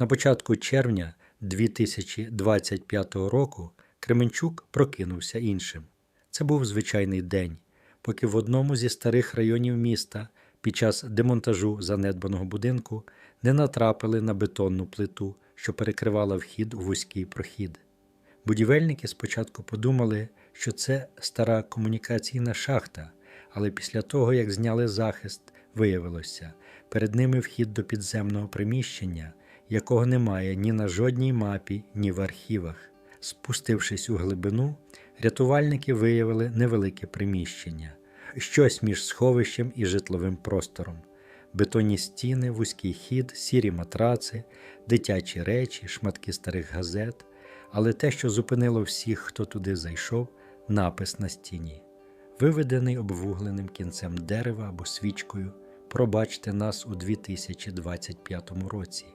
На початку червня 2025 року Кременчук прокинувся іншим. Це був звичайний день, поки в одному зі старих районів міста під час демонтажу занедбаного будинку не натрапили на бетонну плиту, що перекривала вхід у вузький прохід. Будівельники спочатку подумали, що це стара комунікаційна шахта, але після того, як зняли захист, виявилося, перед ними вхід до підземного приміщення, якого немає ні на жодній мапі, ні в архівах. Спустившись у глибину, рятувальники виявили невелике приміщення, щось між сховищем і житловим простором. Бетонні стіни, вузький хід, сірі матраци, дитячі речі, шматки старих газет, але те, що зупинило всіх, хто туди зайшов, напис на стіні, виведений обвугленим кінцем дерева або свічкою. Пробачте нас у 2025 році.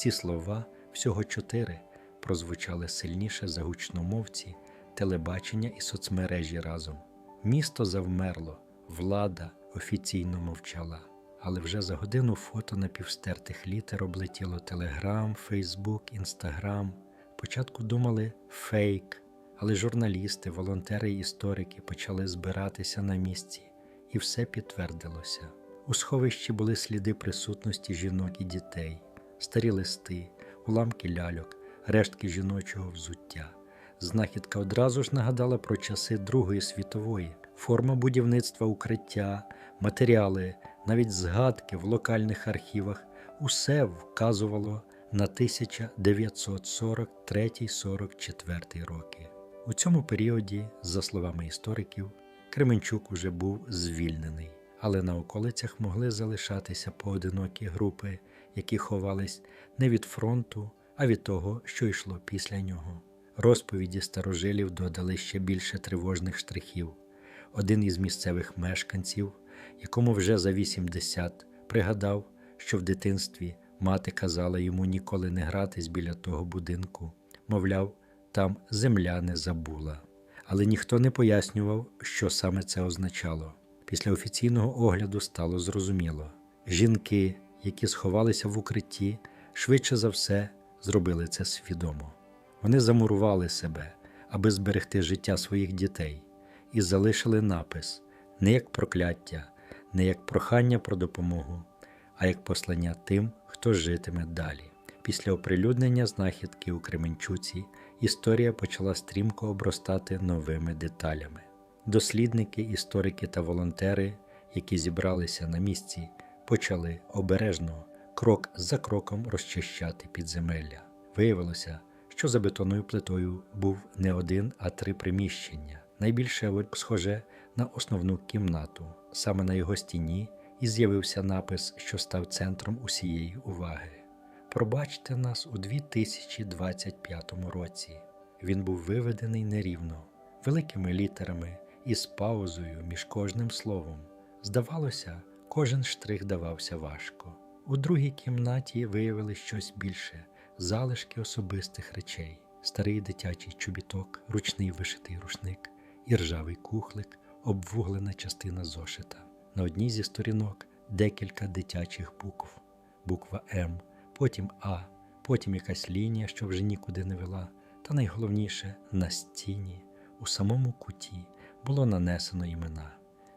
Ці слова всього чотири прозвучали сильніше за гучномовці, телебачення і соцмережі разом. Місто завмерло, влада офіційно мовчала. Але вже за годину фото напівстертих літер облетіло Телеграм, Фейсбук, Інстаграм. Спочатку думали фейк, але журналісти, волонтери і історики почали збиратися на місці, і все підтвердилося. У сховищі були сліди присутності жінок і дітей, старі листи, уламки ляльок, рештки жіночого взуття. Знахідка одразу ж нагадала про часи Другої світової, форма будівництва укриття, матеріали, навіть згадки в локальних архівах усе вказувало на 1943-44 роки. У цьому періоді, за словами істориків, Кременчук уже був звільнений, але на околицях могли залишатися поодинокі групи, які ховались не від фронту, а від того, що йшло після нього. Розповіді старожилів додали ще більше тривожних штрихів. Один із місцевих мешканців, якому вже за 80, пригадав, що в дитинстві мати казала йому ніколи не гратись біля того будинку, мовляв, там земля не забула. Але ніхто не пояснював, що саме це означало. Після офіційного огляду стало зрозуміло: жінки, які сховалися в укритті, швидше за все зробили це свідомо. Вони замурували себе, аби зберегти життя своїх дітей, і залишили напис не як прокляття, не як прохання про допомогу, а як послання тим, хто житиме далі. Після оприлюднення знахідки у Кременчуці історія почала стрімко обростати новими деталями. Дослідники, історики та волонтери, які зібралися на місці, почали обережно, крок за кроком розчищати підземелля. Виявилося, що за бетонною плитою був не один, а три приміщення. Найбільше схоже на основну кімнату. Саме на його стіні і з'явився напис, що став центром усієї уваги. Пробачте нас у 2025 році. Він був виведений нерівно, великими літерами і з паузою між кожним словом. Здавалося, кожен штрих давався важко. У другій кімнаті виявили щось більше залишки особистих речей, старий дитячий чобіток, ручний вишитий рушник, і ржавий кухлик, обвуглена частина зошита. На одній зі сторінок декілька дитячих букв, буква М, потім А, потім якась лінія, що вже нікуди не вела, та найголовніше на стіні, у самому куті було нанесено імена,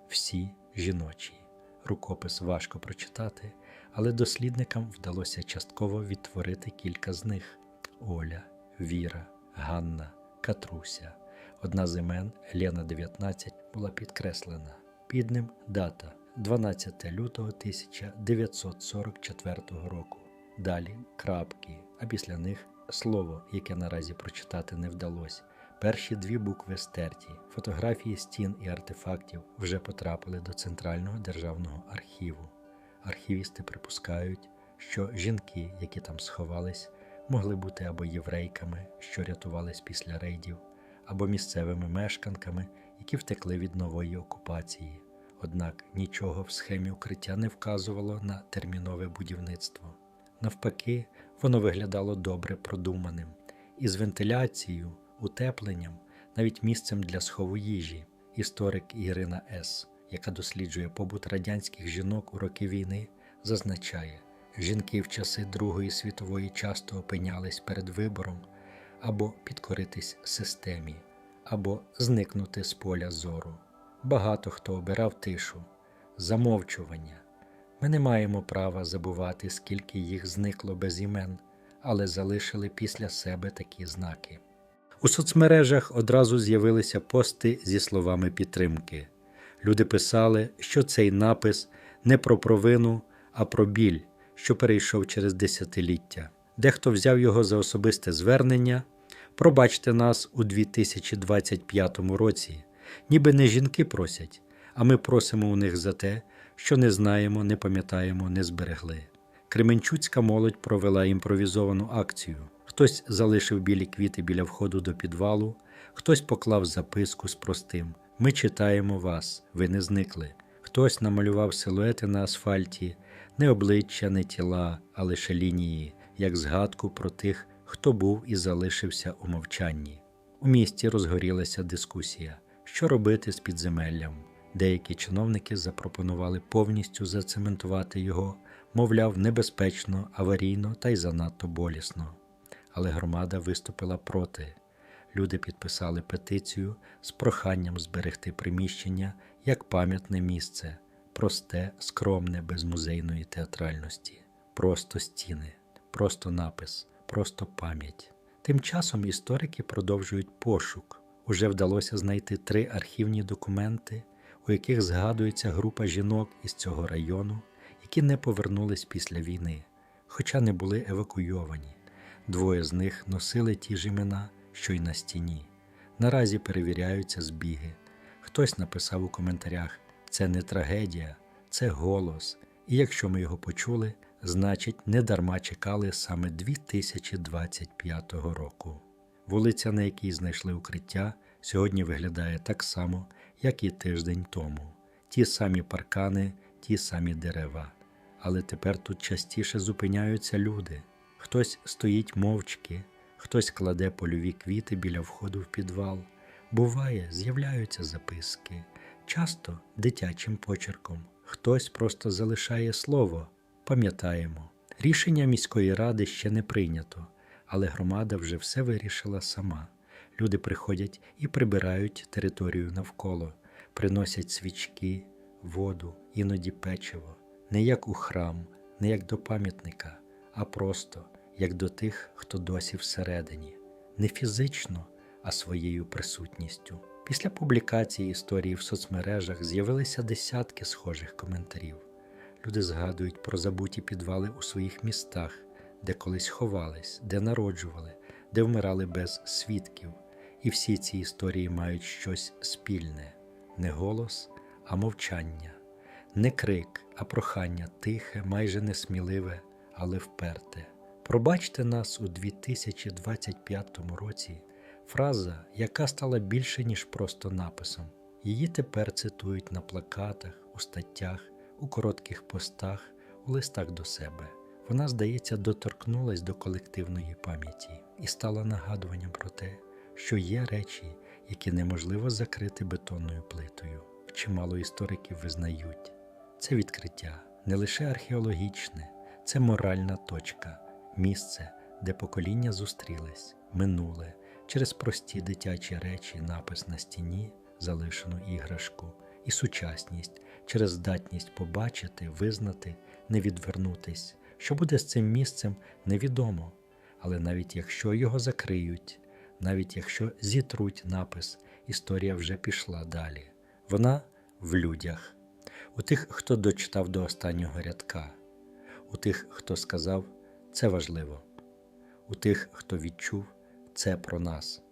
всі жіночі. Рукопис важко прочитати, але дослідникам вдалося частково відтворити кілька з них: Оля, Віра, Ганна, Катруся. Одна з імен Лена 19 була підкреслена. Під ним дата 12 лютого 1944 року. Далі крапки, а після них слово, яке наразі прочитати не вдалося. Перші дві букви стерті, фотографії стін і артефактів вже потрапили до Центрального державного архіву. Архівісти припускають, що жінки, які там сховались, могли бути або єврейками, що рятувались після рейдів, або місцевими мешканками, які втекли від нової окупації. Однак нічого в схемі укриття не вказувало на термінове будівництво. Навпаки, воно виглядало добре продуманим, із вентиляцією, утепленням, навіть місцем для схову їжі. Історик Ірина С., яка досліджує побут радянських жінок у роки війни, зазначає, Жінки в часи Другої світової часто опинялись перед вибором або підкоритись системі, або зникнути з поля зору. Багато хто обирав тишу, замовчування. Ми не маємо права забувати, скільки їх зникло без імен, але залишили після себе такі знаки. У соцмережах одразу з'явилися пости зі словами підтримки. Люди писали, що цей напис не про провину, а про біль, що перейшов через десятиліття. Дехто взяв його за особисте звернення. Пробачте нас у 2025 році, ніби не жінки просять, а ми просимо у них за те, що не знаємо, не пам'ятаємо, не зберегли. Кременчуцька молодь провела імпровізовану акцію. Хтось залишив білі квіти біля входу до підвалу, хтось поклав записку з простим Ми читаємо вас, ви не зникли. Хтось намалював силуети на асфальті, не обличчя, не тіла, а лише лінії, як згадку про тих, хто був і залишився у мовчанні. У місті розгорілася дискусія, що робити з підземеллям. Деякі чиновники запропонували повністю зацементувати його, мовляв, небезпечно, аварійно та й занадто болісно. Але громада виступила проти. Люди підписали петицію з проханням зберегти приміщення як пам'ятне місце, просте, скромне, без музейної театральності, просто стіни, просто напис, просто пам'ять. Тим часом історики продовжують пошук. Уже вдалося знайти три архівні документи, у яких згадується група жінок із цього району, які не повернулись після війни, хоча не були евакуйовані. Двоє з них носили ті ж імена, що й на стіні. Наразі перевіряються збіги. Хтось написав у коментарях: це не трагедія, це голос. І якщо ми його почули, значить, не дарма чекали саме 2025 року. Вулиця, на якій знайшли укриття, сьогодні виглядає так само, як і тиждень тому. Ті самі паркани, ті самі дерева. Але тепер тут частіше зупиняються люди. Хтось стоїть мовчки, хтось кладе польові квіти біля входу в підвал. Буває, з'являються записки, часто дитячим почерком. Хтось просто залишає слово, пам'ятаємо. Рішення міської ради ще не прийнято, але громада вже все вирішила сама. Люди приходять і прибирають територію навколо, приносять свічки, воду, іноді печиво, не як у храм, не як до пам'ятника, а просто як до тих, хто досі всередині, не фізично, а своєю присутністю. Після публікації історії в соцмережах з'явилися десятки схожих коментарів. Люди згадують про забуті підвали у своїх містах, де колись ховались, де народжували, де вмирали без свідків. І всі ці історії мають щось спільне не голос, а мовчання, не крик, а прохання тихе, майже несміливе, але вперте. Пробачте нас у 2025 році фраза, яка стала більше, ніж просто написом. Її тепер цитують на плакатах, у статтях, у коротких постах, у листах до себе. Вона, здається, доторкнулась до колективної пам'яті і стала нагадуванням про те, що є речі, які неможливо закрити бетонною плитою. Чимало істориків визнають. Це відкриття не лише археологічне, це моральна точка, місце, де покоління зустрілись, минуле, через прості дитячі речі, напис на стіні, залишену іграшку, і сучасність через здатність побачити, визнати, не відвернутись. Що буде з цим місцем, невідомо. Але навіть якщо його закриють, навіть якщо зітруть напис, історія вже пішла далі. Вона в людях, у тих, хто дочитав до останнього рядка, у тих, хто сказав це важливо, у тих, хто відчув це про нас.